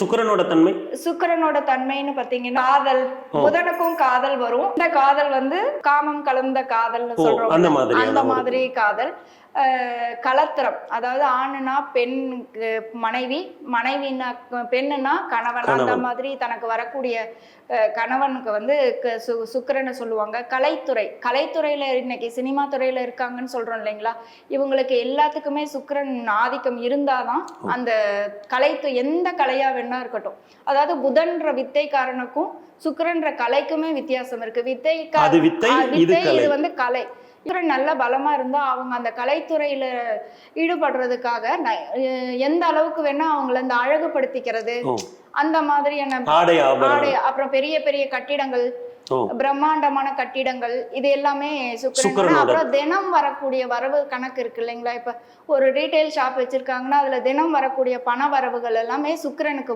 சுக்கிரனோட தன்மை? சுக்கிரனோட தன்மைன்னு பாத்தீங்கன்னா காதல். புதனுக்கும் காதல் வரும். இந்த காதல் வந்து காமம் கலந்த காதல்னு ஓ, சொல்றோம். அந்த மாதிரி காதல். கலத்திரம். அதாவது ஆணுனா பெண்ணுக்கு மனைவி மனைவினா பெண்ணுனா கணவன். அந்த. மாதிரி தனக்கு வரக்கூடிய கணவனுக்கு வந்து சுக்கிரனை சொல்லுவாங்க. கலைத்துறை. கலைத்துறையில இன்னைக்கு சினிமா துறையில இருக்காங்கன்னு சொல்றோம் இல்லைங்களா? இவங்களுக்கு எல்லாத்துக்குமே சுக்கிரன் ஆதிக்கம் இருந்தாதான் அந்த கலைத்து எந்த கலையா வேணா இருக்கட்டும். அதாவது புதன்ற வித்தைக்காரனுக்கும் சுக்கிரன்ற கலைக்குமே வித்தியாசம் இருக்கு. வித்தை வித்தை. இது வந்து கலை. சுக்கிரன் நல்ல பலமா இருந்தா அவங்க அந்த கலைத்துறையில ஈடுபடுறதுக்காக எந்த அளவுக்கு வேணா அவங்கள அந்த அழகுபடுத்திக்கிறது அந்த மாதிரியான ஆடை அப்புறம் பெரிய பெரிய கட்டிடங்கள் பிரம்மாண்டமான கட்டிடங்கள் இது எல்லாமே சுக்கிரன். அப்புறம் தினம் வரக்கூடிய வரவு கணக்கு இருக்கு இல்லைங்களா? இப்ப ஒரு ரீட்டைல் ஷாப் வச்சிருக்காங்கன்னா அதுல தினம் வரக்கூடிய பண வரவுகள் எல்லாமே சுக்கிரனுக்கு